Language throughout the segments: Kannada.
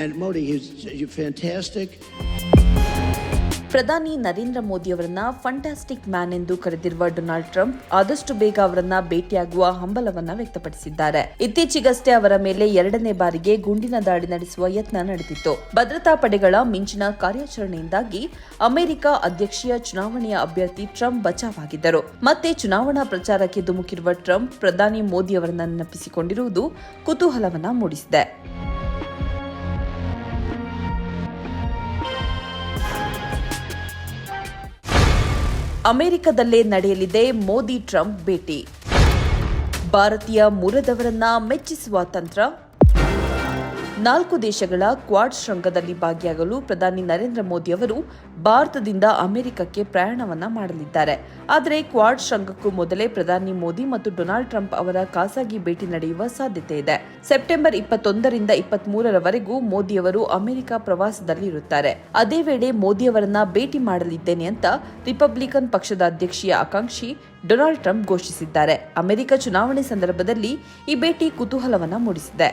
And Modi, he's. ಪ್ರಧಾನಿ ನರೇಂದ್ರ ಮೋದಿ ಅವರನ್ನ ಫಂಟಾಸ್ಟಿಕ್ ಮ್ಯಾನ್ ಎಂದು ಕರೆದಿರುವ ಡೊನಾಲ್ಡ್ ಟ್ರಂಪ್ ಆದಷ್ಟು ಬೇಗ ಅವರನ್ನ ಭೇಟಿಯಾಗುವ ಹಂಬಲವನ್ನ ವ್ಯಕ್ತಪಡಿಸಿದ್ದಾರೆ. ಇತ್ತೀಚೆಗಷ್ಟೇ ಅವರ ಮೇಲೆ ಎರಡನೇ ಬಾರಿಗೆ ಗುಂಡಿನ ದಾಳಿ ನಡೆಸುವ ಯತ್ನ ನಡೆದಿತ್ತು. ಭದ್ರತಾ ಪಡೆಗಳ ಮಿಂಚಿನ ಕಾರ್ಯಾಚರಣೆಯಿಂದಾಗಿ ಅಮೆರಿಕ ಅಧ್ಯಕ್ಷೀಯ ಚುನಾವಣೆಯ ಅಭ್ಯರ್ಥಿ ಟ್ರಂಪ್ ಬಚಾವಾಗಿದ್ದರು. ಮತ್ತೆ ಚುನಾವಣಾ ಪ್ರಚಾರಕ್ಕೆ ಧುಮುಕಿರುವ ಟ್ರಂಪ್ ಪ್ರಧಾನಿ ಮೋದಿ ಅವರನ್ನ ನೆನಪಿಸಿಕೊಂಡಿರುವುದು ಕುತೂಹಲವನ್ನ ಮೂಡಿಸಿದೆ. ಅಮೆರಿಕದಲ್ಲೇ ನಡೆಯಲಿದೆ ಮೋದಿ ಟ್ರಂಪ್ ಭೇಟಿ. ಭಾರತೀಯ ಮೂಲದವರನ್ನ ಮೆಚ್ಚಿಸುವ ತಂತ್ರ ನಾಲ್ಕು ದೇಶಗಳ ಕ್ವಾಡ್ ಶೃಂಗದಲ್ಲಿ ಭಾಗಿಯಾಗಲು ಪ್ರಧಾನಿ ನರೇಂದ್ರ ಮೋದಿ ಅವರು ಭಾರತದಿಂದ ಅಮೆರಿಕಕ್ಕೆ ಪ್ರಯಾಣವನ್ನ ಮಾಡಲಿದ್ದಾರೆ. ಆದರೆ ಕ್ವಾಡ್ ಶೃಂಗಕ್ಕೂ ಮೊದಲೇ ಪ್ರಧಾನಿ ಮೋದಿ ಮತ್ತು ಡೊನಾಲ್ಡ್ ಟ್ರಂಪ್ ಅವರ ಖಾಸಗಿ ಭೇಟಿ ನಡೆಯುವ ಸಾಧ್ಯತೆ ಇದೆ. ಸೆಪ್ಟೆಂಬರ್ ಇಪ್ಪತ್ತೊಂದರಿಂದ ಇಪ್ಪತ್ಮೂರರವರೆಗೂ ಮೋದಿಯವರು ಅಮೆರಿಕ ಪ್ರವಾಸದಲ್ಲಿ ಇರುತ್ತಾರೆ. ಅದೇ ವೇಳೆ ಮೋದಿಯವರನ್ನ ಭೇಟಿ ಮಾಡಲಿದ್ದೇನೆ ಅಂತ ರಿಪಬ್ಲಿಕನ್ ಪಕ್ಷದ ಅಧ್ಯಕ್ಷೀಯ ಆಕಾಂಕ್ಷಿ ಡೊನಾಲ್ಡ್ ಟ್ರಂಪ್ ಘೋಷಿಸಿದ್ದಾರೆ. ಅಮೆರಿಕ ಚುನಾವಣೆ ಸಂದರ್ಭದಲ್ಲಿ ಈ ಭೇಟಿ ಕುತೂಹಲವನ್ನ ಮೂಡಿಸಿದೆ.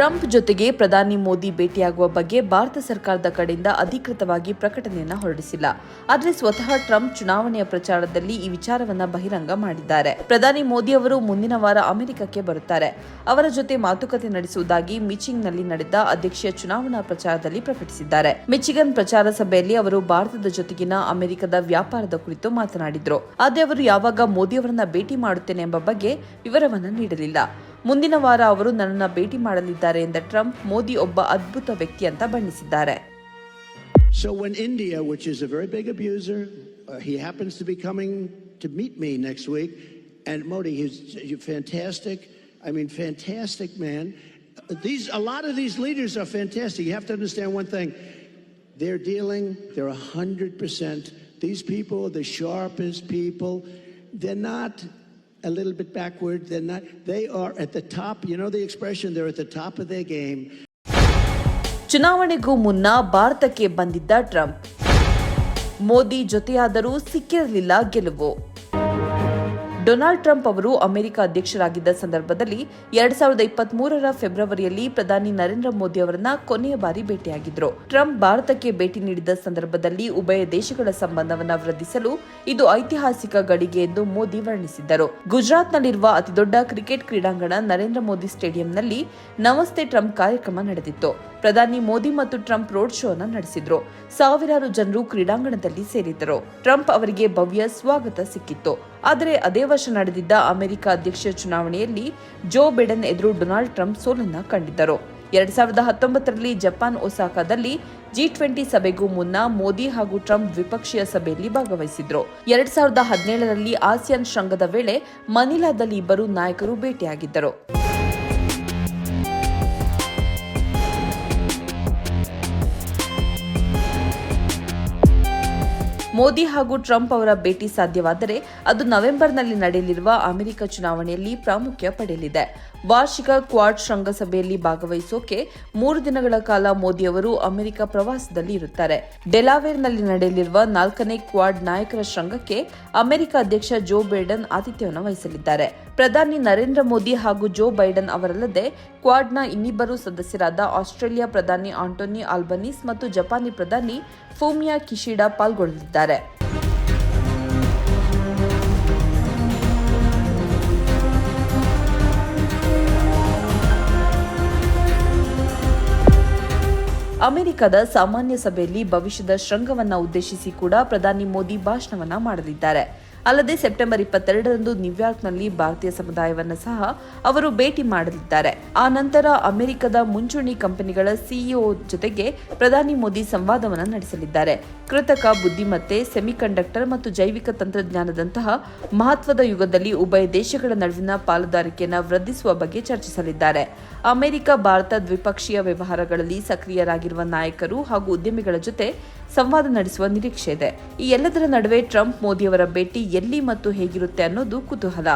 ಟ್ರಂಪ್ ಜೊತೆಗೆ ಪ್ರಧಾನಿ ಮೋದಿ ಭೇಟಿಯಾಗುವ ಬಗ್ಗೆ ಭಾರತ ಸರ್ಕಾರದ ಕಡೆಯಿಂದ ಅಧಿಕೃತವಾಗಿ ಪ್ರಕಟಣೆಯನ್ನು ಹೊರಡಿಸಿಲ್ಲ. ಆದರೆ ಸ್ವತಃ ಟ್ರಂಪ್ ಚುನಾವಣೆಯ ಪ್ರಚಾರದಲ್ಲಿ ಈ ವಿಚಾರವನ್ನ ಬಹಿರಂಗ ಮಾಡಿದ್ದಾರೆ. ಪ್ರಧಾನಿ ಮೋದಿ ಅವರು ಮುಂದಿನ ವಾರ ಅಮೆರಿಕಕ್ಕೆ ಬರುತ್ತಾರೆ. ಅವರ ಜೊತೆ ಮಾತುಕತೆ ನಡೆಸುವುದಾಗಿ ಮಿಚಿಂಗ್ನಲ್ಲಿ ನಡೆದ ಅಧ್ಯಕ್ಷೀಯ ಚುನಾವಣಾ ಪ್ರಚಾರದಲ್ಲಿ ಪ್ರಕಟಿಸಿದ್ದಾರೆ. ಮಿಚಿಗನ್ ಪ್ರಚಾರ ಸಭೆಯಲ್ಲಿ ಅವರು ಭಾರತದ ಜೊತೆಗಿನ ಅಮೆರಿಕದ ವ್ಯಾಪಾರದ ಕುರಿತು ಮಾತನಾಡಿದ್ರು. ಆದರೆ ಅವರು ಯಾವಾಗ ಮೋದಿ ಅವರನ್ನ ಭೇಟಿ ಮಾಡುತ್ತೇನೆ ಎಂಬ ಬಗ್ಗೆ ವಿವರವನ್ನು ನೀಡಲಿಲ್ಲ. ಮುಂದಿನ ವಾರ ಅವರು ನನ್ನನ್ನು ಭೇಟಿ ಮಾಡಲಿದ್ದಾರೆ ಎಂದ ಟ್ರಂಪ್ ಮೋದಿ ಒಬ್ಬ ಅದ್ಭುತ ವ್ಯಕ್ತಿ ಅಂತ ಬಣ್ಣಿಸಿದ್ದಾರೆ So when India, which is a very big abuser, uh, he happens to be coming to meet me next week, and Modi, he's you're fantastic. I mean, fantastic man. Uh, These a lot of these leaders are fantastic. You have to understand one thing: they're dealing. They're a hundred percent. These people are the sharpest people. They're not a little bit backward. They're not. They are at the top. You know the expression? They're at the top of their game. ಚುನಾವಣೆಗೂ ಮುನ್ನ ಭಾರತಕ್ಕೆ ಬಂದಿದ್ದ ಟ್ರಂಪ್ ಮೋದಿ ಜೊತೆಯಾದರೂ ಸಿಕ್ಕಿರಲಿಲ್ಲ ಗೆಲುವು ಡೊನಾಲ್ಡ್ ಟ್ರಂಪ್ ಅವರು ಅಮೆರಿಕ ಅಧ್ಯಕ್ಷರಾಗಿದ್ದ ಸಂದರ್ಭದಲ್ಲಿ ಎರಡ್ ಸಾವಿರದ ಇಪ್ಪತ್ತ್ ಮೂರರ ಫೆಬ್ರವರಿಯಲ್ಲಿ ಪ್ರಧಾನಿ ನರೇಂದ್ರ ಮೋದಿ ಅವರನ್ನ ಕೊನೆಯ ಬಾರಿ ಭೇಟಿಯಾಗಿದ್ದರು ಟ್ರಂಪ್ ಭಾರತಕ್ಕೆ ಭೇಟಿ ನೀಡಿದ ಸಂದರ್ಭದಲ್ಲಿ ಉಭಯ ದೇಶಗಳ ಸಂಬಂಧವನ್ನು ವೃದ್ಧಿಸಲು ಇದು ಐತಿಹಾಸಿಕ ಗಳಿಗೆ ಎಂದು ಮೋದಿ ವರ್ಣಿಸಿದ್ದರು. ಗುಜರಾತ್ನಲ್ಲಿರುವ ಅತಿದೊಡ್ಡ ಕ್ರಿಕೆಟ್ ಕ್ರೀಡಾಂಗಣ ನರೇಂದ್ರ ಮೋದಿ ಸ್ಟೇಡಿಯಂನಲ್ಲಿ ನಮಸ್ತೆ ಟ್ರಂಪ್ ಕಾರ್ಯಕ್ರಮ ನಡೆದಿತ್ತು. ಪ್ರಧಾನಿ ಮೋದಿ ಮತ್ತು ಟ್ರಂಪ್ ರೋಡ್ ಶೋನ ನಡೆಸಿದ್ರು. ಸಾವಿರಾರು ಜನರು ಕ್ರೀಡಾಂಗಣದಲ್ಲಿ ಸೇರಿದ್ದರು. ಟ್ರಂಪ್ ಅವರಿಗೆ ಭವ್ಯ ಸ್ವಾಗತ ಸಿಕ್ಕಿತ್ತು. ಆದರೆ ಅದೇ ವರ್ಷ ನಡೆದಿದ್ದ ಅಮೆರಿಕ ಅಧ್ಯಕ್ಷ ಚುನಾವಣೆಯಲ್ಲಿ ಜೋ ಬಿಡೆನ್ ಎದುರು ಡೊನಾಲ್ಡ್ ಟ್ರಂಪ್ ಸೋಲನ್ನ ಕಂಡಿದ್ದರು. ಎರಡ್ ಸಾವಿರದ ಹತ್ತೊಂಬತ್ತರಲ್ಲಿ ಜಪಾನ್ ಒಸಾಕಾದಲ್ಲಿ ಜಿ ಟ್ವೆಂಟಿ ಸಭೆಗೂ ಮುನ್ನ ಮೋದಿ ಹಾಗೂ ಟ್ರಂಪ್ ದ್ವಿಪಕ್ಷೀಯ ಸಭೆಯಲ್ಲಿ ಭಾಗವಹಿಸಿದ್ರು. ಎರಡ್ ಸಾವಿರದ ಹದಿನೇಳರಲ್ಲಿ ಆಸಿಯಾನ್ ಶೃಂಗದ ವೇಳೆ ಮನಿಲಾದಲ್ಲಿ ಇಬ್ಬರು ನಾಯಕರು ಭೇಟಿಯಾಗಿದ್ದರು. ಮೋದಿ ಹಾಗೂ ಟ್ರಂಪ್ ಅವರ ಭೇಟಿ ಸಾಧ್ಯವಾದರೆ ಅದು ನವೆಂಬರ್ನಲ್ಲಿ ನಡೆಯಲಿರುವ ಅಮೆರಿಕ ಚುನಾವಣೆಯಲ್ಲಿ ಪ್ರಾಮುಖ್ಯ ಪಡೆಯಲಿದೆ. ವಾರ್ಷಿಕ ಕ್ವಾಡ್ ಶೃಂಗಸಭೆಯಲ್ಲಿ ಭಾಗವಹಿಸೋಕೆ ಮೂರು ದಿನಗಳ ಕಾಲ ಮೋದಿ ಅವರು ಅಮೆರಿಕ ಪ್ರವಾಸದಲ್ಲಿ ಇರುತ್ತಾರೆ. ಡೆಲಾವೇರ್ನಲ್ಲಿ ನಡೆಯಲಿರುವ ನಾಲ್ಕನೇ ಕ್ವಾಡ್ ನಾಯಕರ ಶೃಂಗಕ್ಕೆ ಅಮೆರಿಕ ಅಧ್ಯಕ್ಷ ಜೋ ಬೈಡನ್ ಆತಿಥ್ಯವನ್ನು ವಹಿಸಲಿದ್ದಾರೆ. ಪ್ರಧಾನಿ ನರೇಂದ್ರ ಮೋದಿ ಹಾಗೂ ಜೋ ಬೈಡನ್ ಅವರಲ್ಲದೆ ಕ್ವಾಡ್ನ ಇನ್ನಿಬ್ಬರು ಸದಸ್ಯರಾದ ಆಸ್ಟ್ರೇಲಿಯಾ ಪ್ರಧಾನಿ ಆಂಟೋನಿ ಆಲ್ಬನೀಸ್ ಮತ್ತು ಜಪಾನಿ ಪ್ರಧಾನಿ ಫೋಮಿಯಾ ಕಿಶಿಡಾ ಪಾಲ್ಗೊಳ್ಳಲಿದ್ದಾರೆ. ಅಮೆರಿಕದ ಸಾಮಾನ್ಯ ಸಭೆಯಲ್ಲಿ ಭವಿಷ್ಯದ ಶೃಂಗವನ್ನು ಉದ್ದೇಶಿಸಿ ಕೂಡ ಪ್ರಧಾನಿ ಮೋದಿ ಭಾಷಣವನ್ನ ಮಾಡಲಿದ್ದಾರೆ. ಅಲ್ಲದೆ ಸೆಪ್ಟೆಂಬರ್ ಇಪ್ಪತ್ತೆರಡರಂದು ನ್ಯೂಯಾರ್ಕ್ನಲ್ಲಿ ಭಾರತೀಯ ಸಮುದಾಯವನ್ನು ಸಹ ಅವರು ಭೇಟಿ ಮಾಡಲಿದ್ದಾರೆ. ಆ ನಂತರ ಅಮೆರಿಕದ ಮುಂಚೂಣಿ ಕಂಪನಿಗಳ ಸಿಇಒ ಜೊತೆಗೆ ಪ್ರಧಾನಿ ಮೋದಿ ಸಂವಾದವನ್ನು ನಡೆಸಲಿದ್ದಾರೆ. ಕೃತಕ ಬುದ್ಧಿಮತ್ತೆ, ಸೆಮಿಕಂಡಕ್ಟರ್ ಮತ್ತು ಜೈವಿಕ ತಂತ್ರಜ್ಞಾನದಂತಹ ಮಹತ್ವದ ಯುಗದಲ್ಲಿ ಉಭಯ ದೇಶಗಳ ನಡುವಿನ ಪಾಲುದಾರಿಕೆಯನ್ನು ವೃದ್ಧಿಸುವ ಬಗ್ಗೆ ಚರ್ಚಿಸಲಿದ್ದಾರೆ. ಅಮೆರಿಕ, ಭಾರತ ದ್ವಿಪಕ್ಷೀಯ ವ್ಯವಹಾರಗಳಲ್ಲಿ ಸಕ್ರಿಯರಾಗಿರುವ ನಾಯಕರು ಹಾಗೂ ಉದ್ಯಮಿಗಳ ಜೊತೆ ಸಂವಾದ ನಡೆಸುವ ನಿರೀಕ್ಷೆ ಇದೆ. ಈ ಎಲ್ಲದರ ನಡುವೆ ಟ್ರಂಪ್ ಮೋದಿಯವರ ಭೇಟಿ ಎಲ್ಲಿ ಮತ್ತು ಹೇಗಿರುತ್ತೆ ಅನ್ನೋದು ಕುತೂಹಲ.